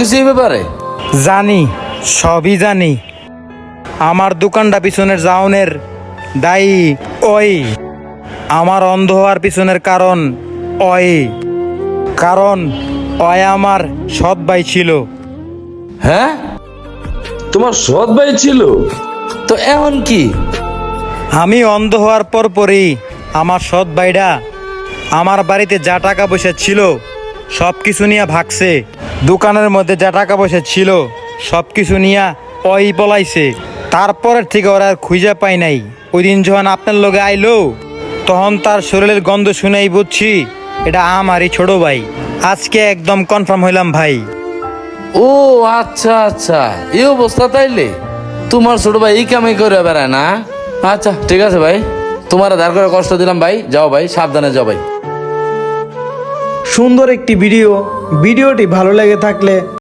কিছু এই ব্যাপারে? জানি সবই জানি। আমার দোকানটা পিছনের জাউনের দায়ী ওই। আমার অন্ধ হওয়ার পিছনের কারণ ওই। কারণ ওই আমার সৎ ভাই ছিল। হ্যাঁ? তোমার সৎ ভাই ছিল? তো এমন কি? আমি অন্ধ হওয়ার পর পরই আমার সৎ ভাইটা আমার বাড়িতে যা টাকা পয়সা ছিল সব কিছু নিয়ে ভাগছে। দোকানের মধ্যে যা টাকা পয়সা ছিল সব কিছু নিয়ে ওই পলাইছে। তারপরের থেকে ওরা আর খুঁজে পাই নাই। ওই দিন যখন আপনার লগে আইলো, তখন তার শরীরের গন্ধ শুনেই বুঝছি এটা আমারই ছোট ভাই। আজকে একদম কনফার্ম হইলাম ভাই। ও আচ্ছা আচ্ছা। এই অবস্থা তাইলে? তোমার ছোট ভাই এই কামে করে বেড়ায় না? আচ্ছা ঠিক আছে ভাই। তোমার ধার করে কষ্ট দিলাম ভাই। যাও ভাই, সাবধানে যাও ভাই। সুন্দর একটি ভিডিও। ভিডিওটি ভালো লেগে থাকলে